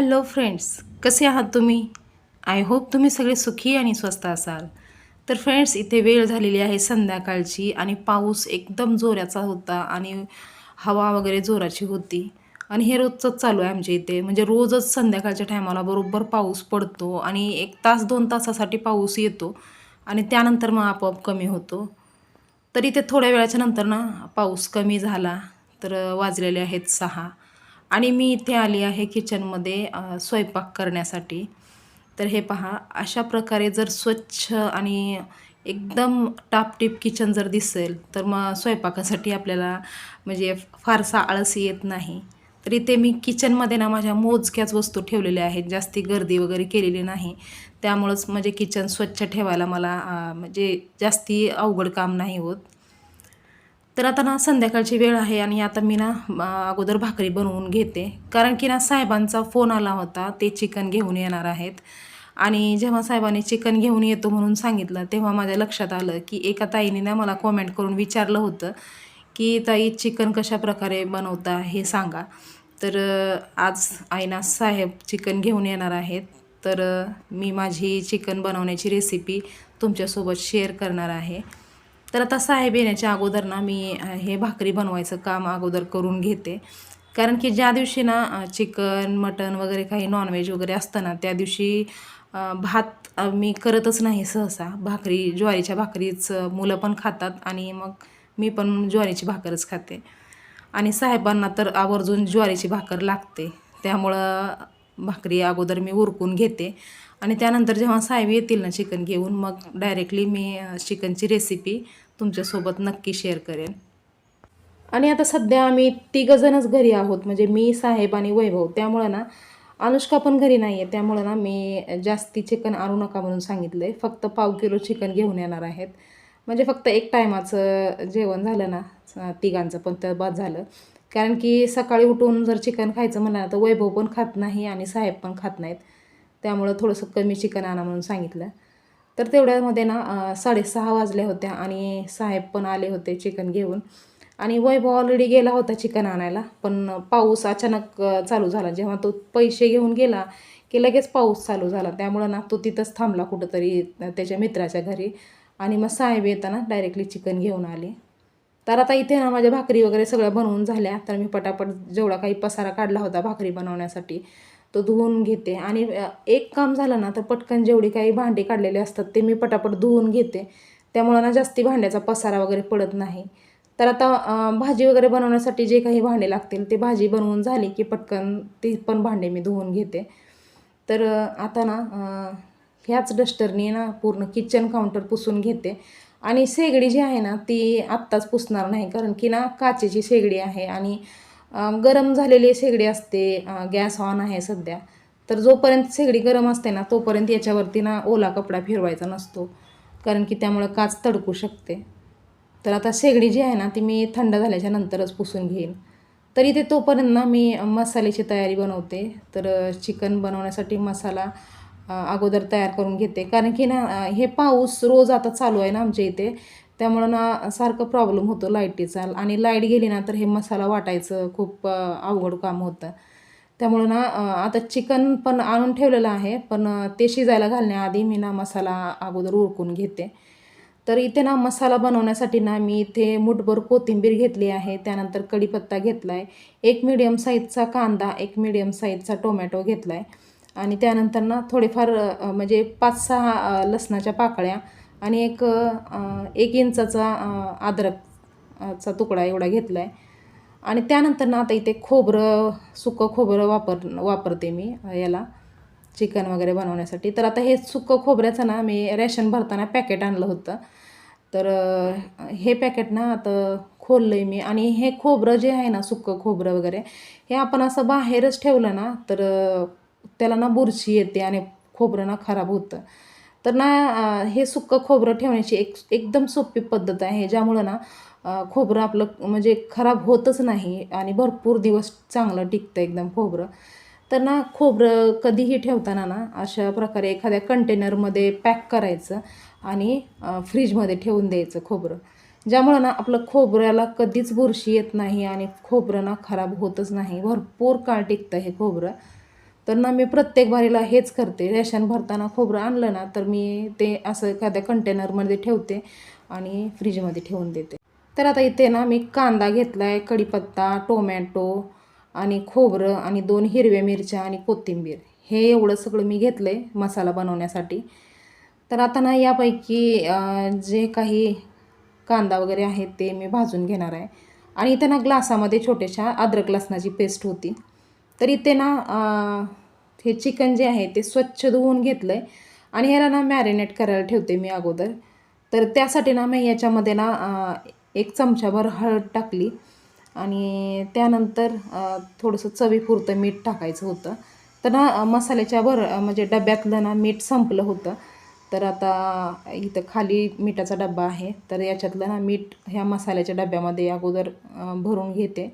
Hello friends कसे आहात तुम्ही? आय होप तुम्ही सगळे सुखी आणि स्वस्त असाल. तर फ्रेंड्स इथे वेळ झालेली आहे संध्याकाळची आणि पाऊस एकदम जोराचा होता आणि हवा वगैरे जोराची होती. आणि हे रोजचंच चालू आहे आमच्या इथे. म्हणजे रोजच संध्याकाळच्या टायमाला बरोबर पाऊस पडतो आणि एक तास दोन तासासाठी पाऊस येतो आणि त्यानंतर मग आपोआप कमी होतो. तर इथे थोड्या वेळाच्या नंतर ना पाऊस कमी झाला. तर वाजलेले आहेत सहा. आणि मी इथे आली आहे किचनमध्ये स्वयंपाक करण्यासाठी. तर हे पहा अशा प्रकारे जर स्वच्छ आणि एकदम टापटीप किचन जर दिसेल तर मग स्वयंपाकासाठी आपल्याला म्हणजे फारसा आळस येत नाही. तर इथे मी किचनमध्ये ना माझ्या मोजक्याच वस्तू ठेवलेल्या आहेत जास्ती गर्दी वगैरे केलेली नाही. त्यामुळंच म्हणजे किचन स्वच्छ ठेवायला मला म्हणजे जास्ती अवघड काम नाही होत. तर आता ना संध्याकाळची वेळ आहे आणि आता मी ना अगोदर भाकरी बनवून घेते. कारण की ना साहेबांचा फोन आला होता ते चिकन घेऊन येणार आहेत. आणि जेव्हा साहेबांनी चिकन घेऊन येतो म्हणून सांगितलं तेव्हा माझ्या लक्षात आलं की एका ताईने ना मला कॉमेंट करून विचारलं होतं की ताई चिकन कशा प्रकारे बनवता हे सांगा. तर आज आईना साहेब चिकन घेऊन येणार आहेत. तर मी माझी चिकन बनवण्याची रेसिपी तुमच्यासोबत शेअर करणार आहे. तर आता साहेब येण्याच्या अगोदर ना मी हे भाकरी बनवायचं काम अगोदर करून घेते. कारण की ज्या दिवशी ना चिकन मटन वगैरे काही नॉनव्हेज वगैरे असतं ना त्या दिवशी भात मी करतच नाही सहसा. भाकरी ज्वारीच्या भाकरीच मुलं पण खातात आणि मग मी पण ज्वारीची भाकरच खाते. आणि साहेबांना तर आवर्जून ज्वारीची भाकर लागते. त्यामुळं भाकरी अगोदर मी उरकून घेते. आणि त्यानंतर जेव्हा साहेब येतील ना चिकन घेऊन मग डायरेक्टली मी चिकनची रेसिपी तुमच्यासोबत नक्की शेअर करेन. आणि आता सध्या आम्ही तिघंजणच घरी आहोत. म्हणजे मी साहेब आणि वैभव. त्यामुळं ना अनुष्का पण घरी नाही आहे त्यामुळं ना मी जास्ती चिकन आणू नका म्हणून सांगितलं आहे फक्त पाव किलो चिकन घेऊन येणार आहेत. म्हणजे फक्त एक टायमाचं जेवण झालं ना तिघांचं पण तर बाद झालं. कारण की सकाळी उठून जर चिकन खायचं म्हणलं तर वैभव पण खात नाही आणि साहेब पण खात नाहीत. त्यामुळं थोडंसं कमी चिकन आणा म्हणून सांगितलं. तर तेवढ्यामध्ये ना साडेसहा वाजल्या होत्या आणि साहेब पण आले होते चिकन घेऊन. आणि वैभव ऑलरेडी गेला होता चिकन आणायला पण पाऊस अचानक चालू झाला. जेव्हा तो पैसे घेऊन गेला की लगेच पाऊस चालू झाला. त्यामुळं ना तो तिथंच थांबला कुठंतरी त्याच्या मित्राच्या घरी. आणि मग साहेब येताना डायरेक्टली चिकन घेऊन आले. तर आता इथे ना माझ्या भाकरी वगैरे सगळ्या बनवून झाल्या. तर मी पटापट जेवढा काही पसारा काढला होता भाकरी बनवण्यासाठी तो धुवून घेते. आणि एक काम झालं ना तर पटकन जेवढी काही भांडी काढलेले असतात ते मी पटापट धुवून घेते. त्यामुळं ना जास्ती भांड्याचा पसारा वगैरे पडत नाही. तर आता भाजी वगैरे बनवण्यासाठी जे काही भांडे लागतील ते भाजी बनवून झाली की पटकन ती पण भांडे मी धुवून घेते. तर आता ना ह्याच डस्टरनी ना पूर्ण किचन काउंटर पुसून घेते. आणि शेगडी जी आहे ना ती आत्ताच पुसणार नाही कारण की ना काचेची शेगडी आहे आणि गरम झालेली शेगडी असते गॅस ऑन आहे सध्या. तर जोपर्यंत शेगडी गरम असते ना तोपर्यंत याच्यावरती ना ओला कपडा फिरवायचा नसतो कारण की त्यामुळं काच तडकू शकते. तर आता शेगडी जी आहे ना ती मी थंड झाल्याच्या नंतरच पुसून घेईन. तर इथे तोपर्यंत ना मी मसाल्याची तयारी बनवते. तर चिकन बनवण्यासाठी मसाला अगोदर तयार करून घेते. कारण की ना हे पाऊस रोज आता चालू आहे ना आमच्या इथे. त्यामुळं ना सारखं प्रॉब्लेम होतो लाईटीचा. आणि लाइट गेली ना तर हे मसाला वाटायचं. खूप अवघड काम होतं. त्यामुळं ना आता चिकन पण आणून ठेवलेलं आहे. पण ते शिजायला घालण्याआधी मी ना मसाला अगोदर उरकून घेते. तर इथे ना मसाला बनवण्यासाठी ना मी इथे मुठभर कोथिंबीर घेतली आहे. त्यानंतर कढीपत्ता घेतला आहे एक मिडियम साईजचा कांदा एक मिडियम साईजचा टोमॅटो घेतला आहे आणि त्यानंतर ना थोडेफार म्हणजे पाच सहा लसणाच्या पाकळ्या आणि एक एक इंचाचा अद्रकचा तुकडा एवढा घेतला आहे आणि त्यानंतर ना आता इथे खोबरं सुकं खोबरं वापर वापरते मी याला चिकन वगैरे बनवण्यासाठी. तर आता हे सुकं खोबऱ्याचं ना मी रेशन भरताना पॅकेट आणलं होतं. तर हे पॅकेट ना आता खोललं आहे मी आणि हे खोबरं जे आहे ना सुकं खोबरं वगैरे हे आपण असं बाहेरच ठेवलं ना तर त्याला ना बुरशी येते आणि खोबरं ना खराब होतं. तर ना हे सुक्कं खोबरं ठेवण्याची एक एकदम सोपी पद्धत आहे ज्यामुळं ना खोबरं आपलं म्हणजे खराब होतच नाही आणि भरपूर दिवस चांगलं टिकतं एकदम खोबरं. तर ना खोबरं कधीही ठेवताना ना अशा प्रकारे एखाद्या कंटेनरमध्ये पॅक करायचं आणि फ्रीजमध्ये ठेवून द्यायचं खोबरं. ज्यामुळं ना आपलं खोबऱ्याला कधीच बुरशी येत नाही आणि खोबरं ना खराब होतच नाही. भरपूर काळ टिकतं हे खोबरं. तर ना मी प्रत्येक भारीला हेच करते. रेशन भरताना खोबरं आणलं ना तर मी ते असं एखाद्या कंटेनरमध्ये ठेवते आणि फ्रीजमध्ये ठेवून देते. तर आता इथे ना मी कांदा घेतला आहे कढीपत्ता टोमॅटो आणि खोबरं आणि दोन हिरव्या मिरच्या आणि कोथिंबीर. हे एवढं सगळं मी घेतलं आहे मसाला बनवण्यासाठी. तर आता ना यापैकी जे काही कांदा वगैरे आहे ते मी भाजून घेणार आहे. आणि इथे ना ग्लासामध्ये छोट्याशा अद्रक लसणाची पेस्ट होती. तर इथे ना हे चिकन जे आहे ते स्वच्छ धुवून घेतलं आहे आणि ह्याला ना मॅरिनेट करायला ठेवते मी अगोदर. तर त्यासाठी ना मी याच्यामध्ये ना एक चमचाभर हळद टाकली. आणि त्यानंतर थोडंसं चवीपुरतं मीठ टाकायचं होतं. तर ना मसाल्याच्या भर म्हणजे डब्यातलं ना मीठ संपलं होतं. तर आता इथं खाली मिठाचा डब्बा आहे. तर याच्यातलं ना मीठ ह्या मसाल्याच्या डब्यामध्ये अगोदर भरून घेते.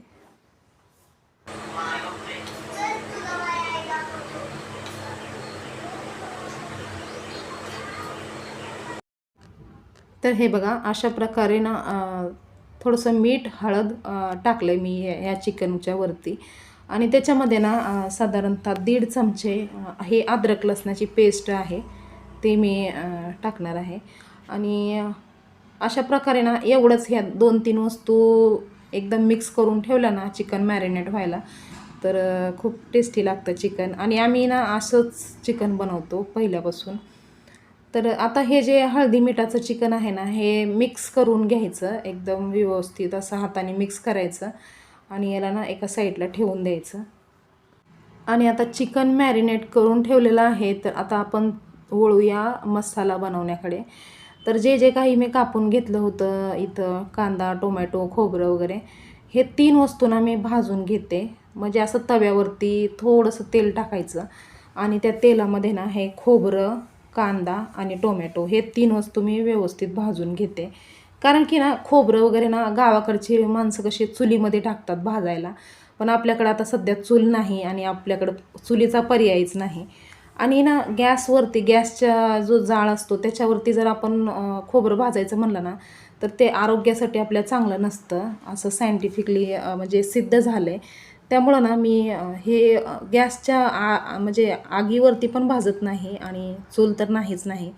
तर हे बघा अशा प्रकारे ना थोडंसं मीठ हळद टाकलं आहे मी ह्या चिकनच्या वरती. आणि त्याच्यामध्ये ना साधारणतः दीड चमचे हे अद्रक लसणाची पेस्ट आहे ते मी टाकणार आहे. आणि अशा प्रकारे ना एवढंच ह्या दोन तीन वस्तू एकदम मिक्स करून ठेवल्या ना चिकन मॅरिनेट व्हायला तर खूप टेस्टी लागतं चिकन. आणि आम्ही ना असंच चिकन बनवतो पहिल्यापासून. तर आता हे जे हळदी मिठाचं चिकन आहे ना हे मिक्स करून घ्यायचं एकदम व्यवस्थित असं हाताने मिक्स करायचं आणि याला ना एका साईडला ठेवून द्यायचं. आणि आता चिकन मॅरिनेट करून ठेवलेलं आहे तर आता आपण वळूया मसाला बनवण्याकडे. तर जे जे काही मी कापून घेतलं होतं इथं कांदा टोमॅटो खोबरं वगैरे हे तीन वस्तू ना मी भाजून घेते. म्हणजे असं तव्यावरती थोडंसं तेल टाकायचं आणि त्या तेलामध्ये ना हे खोबरं कांदा आणि टोमॅटो हे तीन वस्तू मी व्यवस्थित भाजून घेते. कारण की ना खोबरं वगैरे ना गावाकडची माणसं कशी चुलीमध्ये टाकतात भाजायला. पण आपल्याकडं आता सध्या चूल नाही आणि आपल्याकडं चुलीचा पर्यायच नाही. आणि ना गॅसवरती गॅसचा जो जाळ असतो त्याच्यावरती जर आपण खोबरं भाजायचं म्हणलं ना तर ते आरोग्यासाठी आपल्या चांगलं नसतं. असं सायंटिफिकली म्हणजे सिद्ध झालं आहे त्यामुळं ना मी हे गॅसच्या आ म्हणजे आगीवरती पण भाजत नाही आणि चूल तर नाहीच नाही.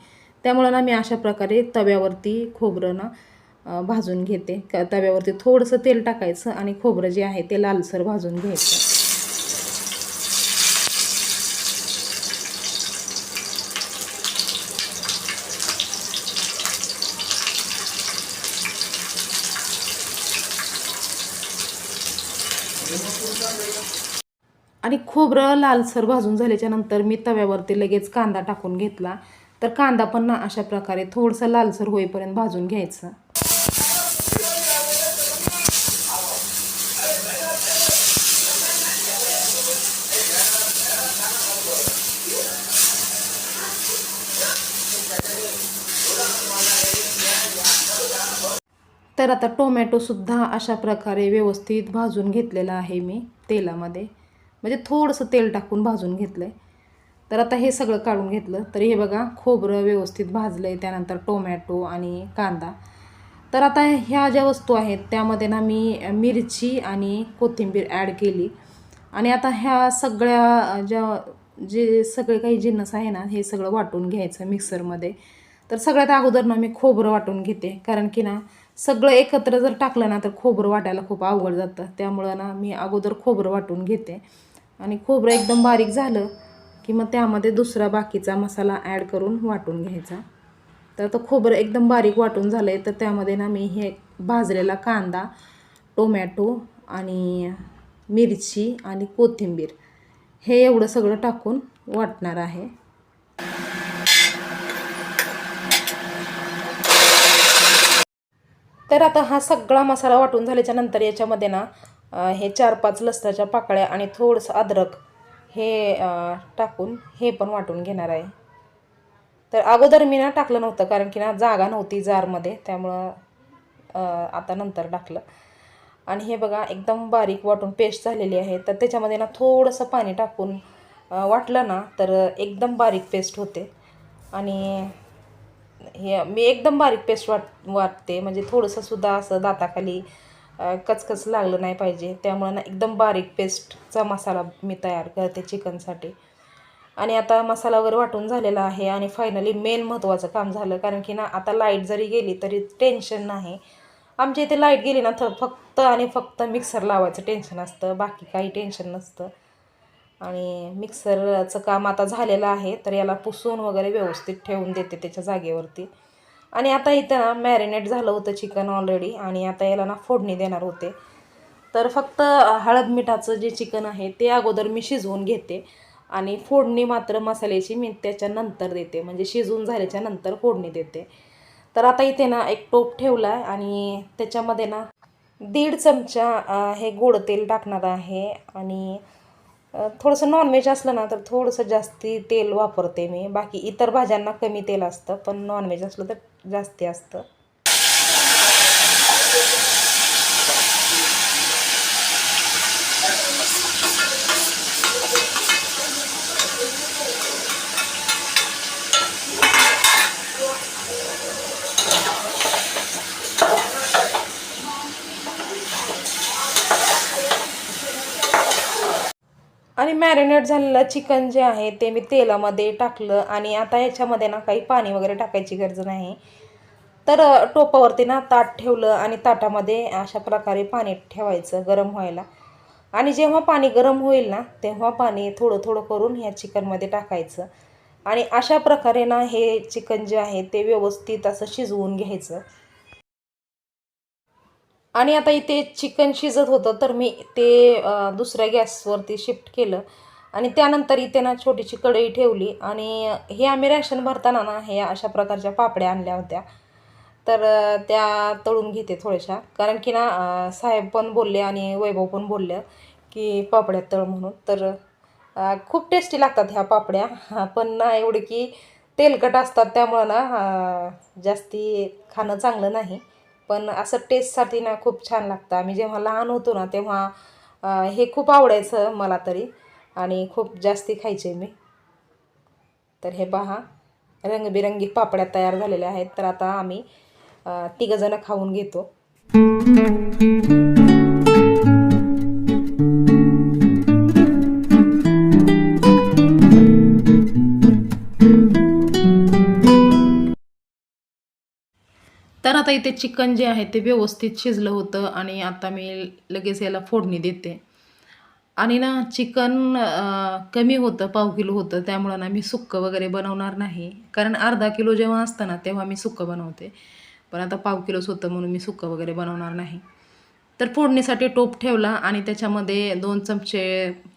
त्यामुळं ना मी अशा प्रकारे तव्यावरती खोबरं ना भाजून घेते. क तव्यावरती थोडंसं तेल टाकायचं आणि खोबरं जे आहे ते लालसर भाजून घ्यायचं. खोबरं लालसर भाजून झाल्याच्यानंतर मी तव्यावरती लगेच कांदा टाकून घेतला. तर कांदा पण ना अशा प्रकारे थोडंसं लालसर होईपर्यंत भाजून घ्यायचं. तर आता टोमॅटोसुद्धा अशा प्रकारे व्यवस्थित भाजून घेतलेला आहे मी तेलामध्ये. म्हणजे थोडंसं तेल टाकून भाजून घेतलं आहे तर आता हे सगळं काढून घेतलं. तर हे बघा खोबरं व्यवस्थित भाजलं आहे त्यानंतर टोमॅटो आणि कांदा. तर आता ह्या ज्या वस्तू आहेत त्यामध्ये ना मी मिरची आणि कोथिंबीर ॲड केली. आणि आता ह्या सगळ्या ज्या जे सगळे काही जिन्नस आहे ना हे सगळं वाटून घ्यायचं मिक्सरमध्ये. तर सगळ्यात अगोदर ना मी खोबरं वाटून घेते. कारण की ना सगळं एकत्र जर टाकलं ना तर खोबरं वाटायला खूप अवघड जातं. त्यामुळं ना मी अगोदर खोबरं वाटून घेते. आणि खोबरं एकदम बारीक झालं की मग त्यामध्ये दुसरा बाकीचा मसाला ॲड करून वाटून घ्यायचा. तर आता खोबरं एकदम बारीक वाटून झालं आहे तर त्यामध्ये ना मी हे भाजलेला कांदा टोमॅटो आणि मिरची आणि कोथिंबीर हे एवढं सगळं टाकून वाटणार आहे. तर आता हा सगळा मसाला वाटून झाल्याच्यानंतर याच्यामध्ये ना हे चार पाच लसणाच्या पाकळ्या आणि थोडंसं अद्रक हे टाकून हे पण वाटून घेणार आहे. तर अगोदर मी ना टाकलं नव्हतं कारण की ना जागा नव्हती जारमध्ये त्यामुळं आता नंतर टाकलं. आणि हे बघा एकदम बारीक वाटून पेस्ट झालेली आहे. तर त्याच्यामध्ये ना थोडंसं पाणी टाकून वाटलं ना तर एकदम बारीक पेस्ट होते. आणि हे मी एकदम बारीक पेस्ट वाट वाटते. म्हणजे थोडंसं सुद्धा असं दाताखाली कचकच लागलं नाही पाहिजे. त्यामुळं ना एकदम बारीक पेस्टचा मसाला मी तयार करते चिकनसाठी. आणि आता मसाला वगैरे वाटून झालेला आहे आणि फायनली मेन महत्त्वाचं काम झालं. कारण की ना आता लाइट जरी गेली तरी टेन्शन नाही. आमच्या इथे लाइट गेली ना तर फक्त आणि फक्त मिक्सर लावायचं टेन्शन असतं. बाकी काही टेन्शन नसतं. आणि मिक्सरचं काम आता झालेलं आहे तर याला पुसून वगैरे व्यवस्थित ठेवून देते त्याच्या जागेवरती. आणि आता इथं ना मॅरिनेट झालं होतं चिकन ऑलरेडी आणि आता याला ना फोडणी देणार होते. तर फक्त हळद मिठाचं जे चिकन आहे ते अगोदर मी शिजवून घेते आणि फोडणी मात्र मसाल्याची मी त्याच्यानंतर देते. म्हणजे शिजून झाल्याच्यानंतर फोडणी देते. तर आता इथे ना एक टोप ठेवला आहे आणि त्याच्यामध्ये ना दीड चमचा हे गोड तेल टाकणार आहे आणि थोडंसं नॉनव्हेज असलं ना तर थोडंसं जास्ती तेल वापरते मी. बाकी इतर भाज्यांना कमी तेल असतं पण नॉनव्हेज असलं तर जास्ती असतं. मॅरिनेट झालेलं चिकन जे आहे ते मी तेलामध्ये टाकलं आणि आता याच्यामध्ये ना काही पाणी वगैरे टाकायची गरज नाही. तर टोपावरती ना ताट ठेवलं आणि ताटामध्ये अशा प्रकारे पाणी ठेवायचं गरम व्हायला. आणि जेव्हा पाणी गरम होईल ना तेव्हा पाणी थोडं थोडं करून ह्या चिकनमध्ये टाकायचं. आणि अशा प्रकारे ना हे चिकन जे आहे ते व्यवस्थित असं शिजवून घ्यायचं. आणि आता इथे चिकन शिजत होतं तर मी ते दुसऱ्या गॅसवरती शिफ्ट केलं. आणि त्यानंतर इथे ना छोटीशी कढई ठेवली आणि हे आम्ही रॅशन भरताना ना हे अशा प्रकारच्या पापड्या आणल्या होत्या. तर त्या तळून घेते थोड्याशा. कारण की ना साहेब पण बोलले आणि वैभव पण बोलले की पापड्या तळ म्हणून. तर खूप टेस्टी लागतात ह्या पापड्या. पण ना एवढे की तेलकट असतात त्यामुळं ना जास्ती खाणं चांगलं नाही. पण असं टेस्टसाठी ना खूप छान लागतं. आम्ही जेव्हा लहान होतो ना तेव्हा हे खूप आवडायचं मला तरी. आणि खूप जास्ती खायचे मी. तर हे पहा रंगबिरंगी पापड्या तयार झालेल्या आहेत. तर आता आम्ही तिघंजणं खाऊन घेतो. आता इथे चिकन जे आहे ते व्यवस्थित शिजलं होतं आणि आता मी लगेच याला फोडणी देते. आणि ना चिकन कमी होतं पाव किलो होतं त्यामुळं ना मी सुक्कं वगैरे बनवणार नाही. कारण अर्धा किलो जेव्हा असतं ना तेव्हा मी सुक्कं बनवते. पण आता पाव किलोच होतं म्हणून मी सुक्कं वगैरे बनवणार नाही. तर फोडणीसाठी टोप ठेवला आणि त्याच्यामध्ये दोन चमचे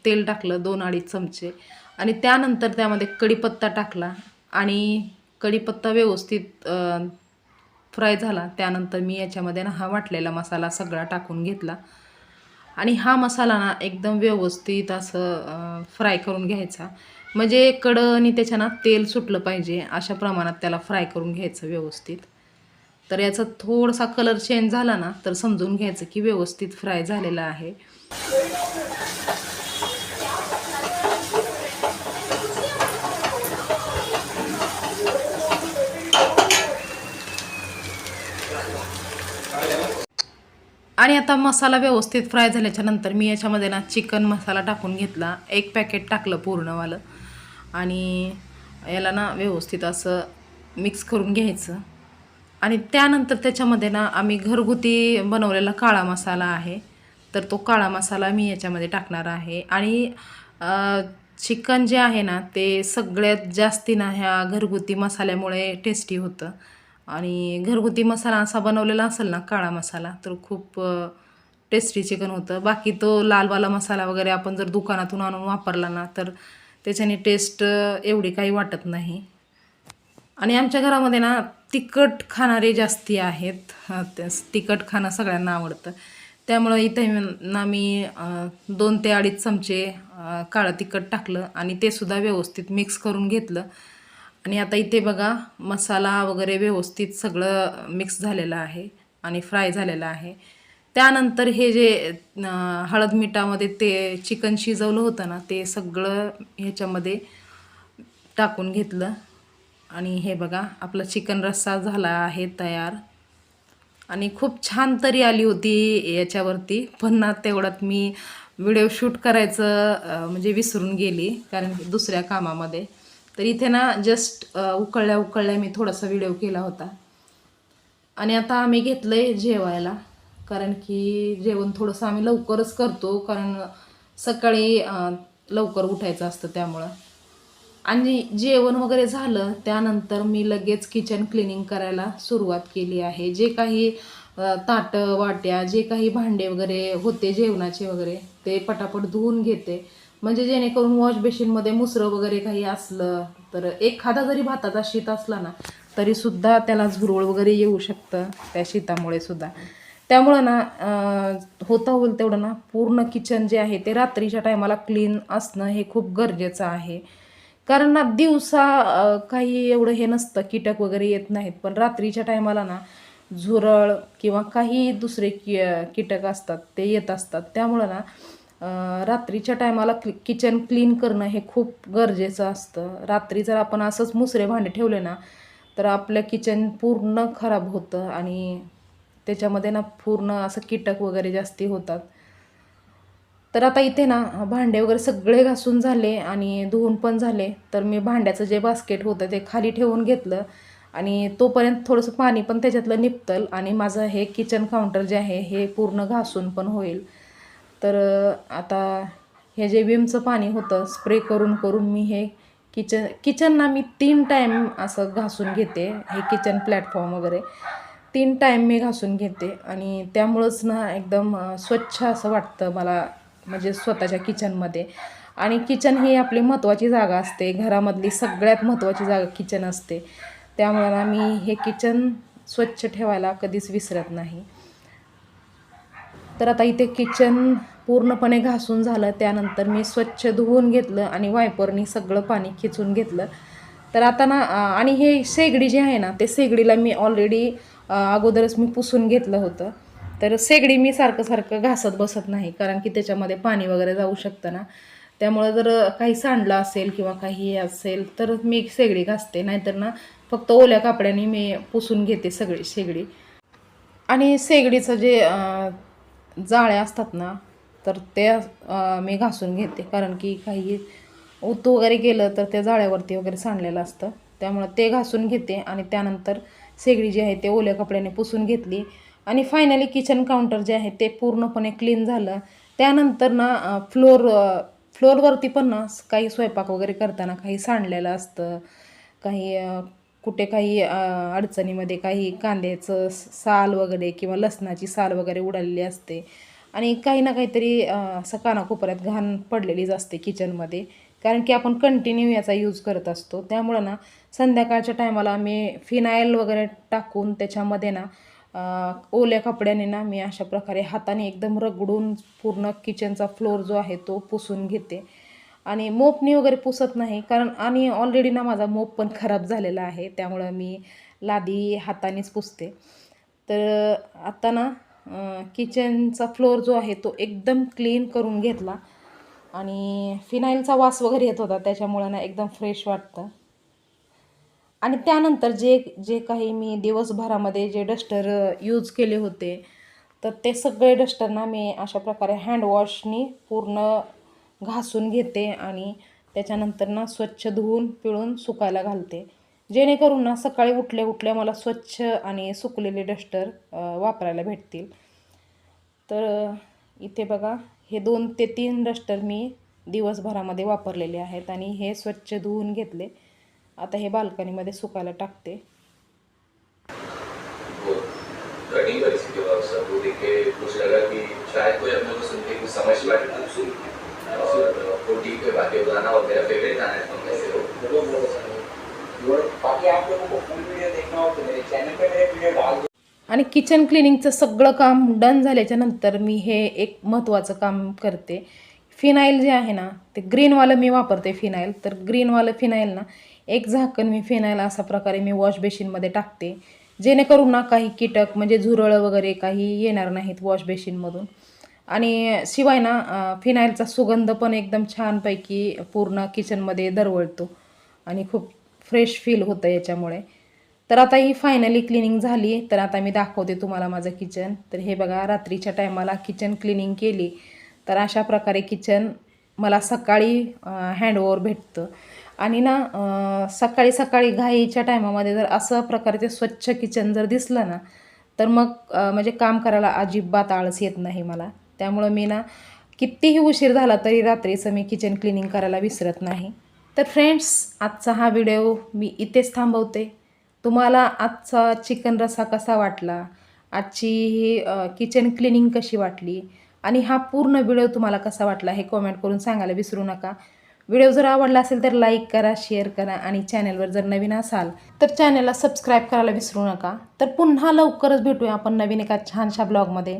तेल टाकलं दोन अडीच चमचे. आणि त्यानंतर त्यामध्ये कढीपत्ता टाकला आणि कढीपत्ता व्यवस्थित फ्राय झाला. त्यानंतर मी याच्यामध्ये ना हा वाटलेला मसाला सगळा टाकून घेतला. आणि हा मसाला ना एकदम व्यवस्थित असं फ्राय करून घ्यायचा. म्हणजे कडं आणि त्याच्या ना तेल सुटलं पाहिजे अशा प्रमाणात त्याला फ्राय करून घ्यायचं व्यवस्थित. तर याचा थोडासा कलर चेंज झाला ना तर समजून घ्यायचं की व्यवस्थित फ्राय झालेला आहे. आणि आता मसाला व्यवस्थित फ्राय झाल्याच्यानंतर मी याच्यामध्ये ना चिकन मसाला टाकून घेतला. एक पॅकेट टाकलं पूर्णवालं. आणि याला ना व्यवस्थित असं मिक्स करून घ्यायचं. आणि त्यानंतर त्याच्यामध्ये ना आम्ही घरगुती बनवलेला काळा मसाला आहे. तर तो काळा मसाला मी याच्यामध्ये टाकणार आहे. आणि चिकन जे आहे ना ते सगळ्यात जास्ती ना ह्या घरगुती मसाल्यामुळे टेस्टी होतं. आणि घरगुती मसाला असा बनवलेला असेल ना काळा मसाला तर खूप टेस्टी चिकन होतं. बाकी तो लालवाला मसाला वगैरे आपण जर दुकानातून आणून वापरला ना तर त्याच्याने टेस्ट एवढी काही वाटत नाही. आणि आमच्या घरामध्ये ना तिखट खाणारे जास्ती आहेत. तिखट खाणं सगळ्यांना आवडतं. त्यामुळं इथे ना मी दोन ते अडीच चमचे काळं तिखट टाकलं आणि ते सुद्धा व्यवस्थित मिक्स करून घेतलं. आणि आता इथे बघा मसाला वगैरे व्यवस्थित सगळं मिक्स झालेलं आहे आणि फ्राय झालेलं आहे. त्यानंतर हे जे हळद मिठामध्ये ते चिकन शिजवलं होतं ना ते सगळं ह्याच्यामध्ये टाकून घेतलं. आणि हे बघा आपला चिकन रस्सा झाला आहे तयार. आणि खूप छान तरी आली होती याच्यावरती पण ना तेवढ्यात मी व्हिडिओ शूट करायचं म्हणजे विसरून गेली कारण दुसऱ्या कामामध्ये. तर इथे ना जस्ट उकळल्या उकळल्या मी थोडासा व्हिडिओ केला होता. आणि आता आम्ही घेतलं आहे जेवायला कारण की जेवण थोडंसं आम्ही लवकरच करतो कारण सकाळी लवकर उठायचं असतं त्यामुळं. आणि जेवण वगैरे झालं त्यानंतर मी लगेच किचन क्लिनिंग करायला सुरुवात केली आहे. जे काही ताटं वाट्या जे काही भांडे वगैरे होते जेवणाचे वगैरे ते पटापट धुवून घेते. म्हणजे जेणेकरून वॉश बेसिनमध्ये मुसरं वगैरे काही असलं तर एखादा जरी भाताचा शीत असला ना तरी सुद्धा त्याला झुरळ वगैरे येऊ शकतं त्या शीतामुळे सुद्धा. त्यामुळं ना होता होईल तेवढं ना पूर्ण किचन जे आहे ते रात्रीच्या टायमाला क्लीन असणं हे खूप गरजेचं आहे. कारण ना दिवसा काही एवढं हे नसतं कीटक वगैरे येत नाहीत पण रात्रीच्या टायमाला ना झुरळ किंवा काही दुसरे कि कीटक असतात ते येत असतात. त्यामुळं ना रात्रीच्या टायमाला क्लि किचन क्लीन करणं हे खूप गरजेचं असतं. रात्री जर आपण असंच मुसरे भांडे ठेवले ना तर आपलं किचन पूर्ण खराब होतं आणि त्याच्यामध्ये ना पूर्ण असं कीटक वगैरे जास्ती होतात. तर आता इथे ना भांडे वगैरे सगळे घासून झाले आणि धुवून पण झाले. तर मी भांड्याचं जे बास्केट होतं ते खाली ठेवून घेतलं आणि तोपर्यंत थोडंसं पाणी पण त्याच्यातलं निपतल आणि माझं हे किचन काउंटर जे आहे हे पूर्ण घासून पण होईल. तर आता हे जे विमचं पाणी होतं स्प्रे करून करून मी हे किचन किचनना मी तीन टाईम असं घासून घेते हे किचन प्लॅटफॉर्म वगैरे. तीन टाईम मी घासून घेते आणि त्यामुळंच ना एकदम स्वच्छ असं वाटतं मला म्हणजे स्वतःच्या किचनमध्ये. आणि किचन ही आपली महत्त्वाची जागा असते घरामधली सगळ्यात महत्त्वाची जागा किचन असते. त्यामुळे ना मी हे किचन स्वच्छ ठेवायला कधीच विसरत नाही. तर आता इथे किचन पूर्णपणे घासून झालं. त्यानंतर मी स्वच्छ धुवून घेतलं आणि वायपरनी सगळं पाणी खिचून घेतलं. तर आता ना आणि हे शेगडी जी आहे ना ते शेगडीला मी ऑलरेडी अगोदरच मी पुसून घेतलं होतं. तर शेगडी मी सारखं सारखं घासत बसत नाही कारण की त्याच्यामध्ये पाणी वगैरे जाऊ शकतं ना. त्यामुळं जर काही सांडलं असेल किंवा काही असेल तर मी शेगडी घासते. नाहीतर ना फक्त ओल्या कापड्याने मी पुसून घेते सगळी शेगडी. आणि शेगडीचं जे जाळ्या असतात ना तर ते मी घासून घेते. कारण की काही उतू वगैरे गेलं तर त्या जाळ्यावरती वगैरे सांडलेलं असतं. त्यामुळं ते घासून घेते आणि त्यानंतर शेगडी जी आहे ते ओल्या कपड्याने पुसून घेतली. आणि फायनली किचन काउंटर जे आहे ते पूर्णपणे क्लीन झालं. त्यानंतर ना फ्लोर फ्लोअरवरती पण ना काही स्वयंपाक वगैरे करताना काही सांडलेलं असतं. काही कुठे काही अडचणीमध्ये काही कांद्याचं साल वगैरे किंवा लसणाची साल वगैरे उडालेली असते. आणि काही ना काहीतरी असं कानाकोपऱ्यात घाण पडलेलीच असते किचनमध्ये. कारण की आपण कंटिन्यू याचा यूज करत असतो. त्यामुळं ना संध्याकाळच्या टायमाला मी फिनाईल वगैरे टाकून त्याच्यामध्ये ना ओल्या कपड्याने ना मी अशा प्रकारे हाताने एकदम रगडून पूर्ण किचनचा फ्लोअर जो आहे तो पुसून घेते. आणि मोपनी वगैरे पुसत नाही कारण आणि ऑलरेडी ना माझा मोप पण खराब झालेला आहे त्यामुळं मी लादी हातानेच पुसते. तर आता ना किचनचा फ्लोअर जो आहे तो एकदम क्लीन करून घेतला. आणि फिनाईलचा वास वगैरे येत होता त्याच्यामुळं ना एकदम फ्रेश वाटतं. आणि त्यानंतर जे जे काही मी दिवसभरामध्ये जे डस्टर यूज केले होते तर ते सगळे डस्टरना मी अशा प्रकारे हँडवॉशनी पूर्ण घासून घेते आणि त्याच्यानंतर ना स्वच्छ धुवून पिळून सुकायला घालते. जेणेकरून ना सकाळी उठल्या उठल्या मला स्वच्छ आणि सुकलेले डस्टर वापरायला भेटतील. तर इथे बघा हे दोन ते तीन डस्टर मी दिवसभरामध्ये वापरलेले आहेत आणि हे स्वच्छ धुवून घेतले. आता हे बाल्कनीमध्ये सुकायला टाकते. कठिन परिस्थिति हुआ सब लगा कि शायद कोई अपने को सुन के कुछ समझ पाए और ओ पे गाना और मेरा फेवरेट गाना है तुम कैसे हो बाकी आप लोगों को फुल वीडियो देखना हो तो मेरे चैनल पे मेरे वीडियो डाल दो आणि किचन क्लिनिंगचं सगळं काम डन झाल्याच्यानंतर मी हे एक महत्त्वाचं काम करते. फिनाईल जे आहे ना ते ग्रीनवालं मी वापरते फिनाईल तर ग्रीनवालं फिनाईल ना एक झाकण मी फिनाईल असा प्रकारे मी वॉश बेसिनमध्ये टाकते. जेणेकरून ना काही कीटक म्हणजे झुरळं वगैरे काही येणार नाहीत वॉश बेसिनमधून आणि शिवाय ना फिनाईलचा सुगंध पण एकदम छानपैकी पूर्ण किचनमध्ये दरवळतो आणि खूप फ्रेश फील होतं याच्यामुळे. तर आता ही फायनली क्लिनिंग झाली तर आता मी दाखवते तुम्हाला माझं किचन तर हे बघा रात्रीच्या टायमाला किचन क्लिनिंग केली. तर अशा प्रकारे किचन मला सकाळी हँडओवर भेटतं. आणि ना सकाळी सकाळी घाईच्या टायमामध्ये जर असं प्रकारचे स्वच्छ किचन जर दिसलं ना तर मग म्हणजे काम करायला अजिबात आळस येत नाही मला. त्यामुळं मी ना कितीही उशीर झाला तरी रात्रीचं मी किचन क्लिनिंग करायला विसरत नाही. तर फ्रेंड्स आजचा हा व्हिडिओ मी इथेच थांबवते. तुम्हाला आजचा चिकन रसा कसा वाटला? आजची ही किचन क्लिनिंग कशी वाटली? आणि हा पूर्ण व्हिडिओ तुम्हाला कसा वाटला हे कॉमेंट करून सांगायला विसरू नका. व्हिडिओ जर आवडला असेल तर लाईक करा शेअर करा आणि चॅनलवर जर नवीन असाल तर चॅनलला सबस्क्राईब करायला विसरू नका. तर पुन्हा लवकरच भेटूया आपण नवीन एका छानशा ब्लॉगमध्ये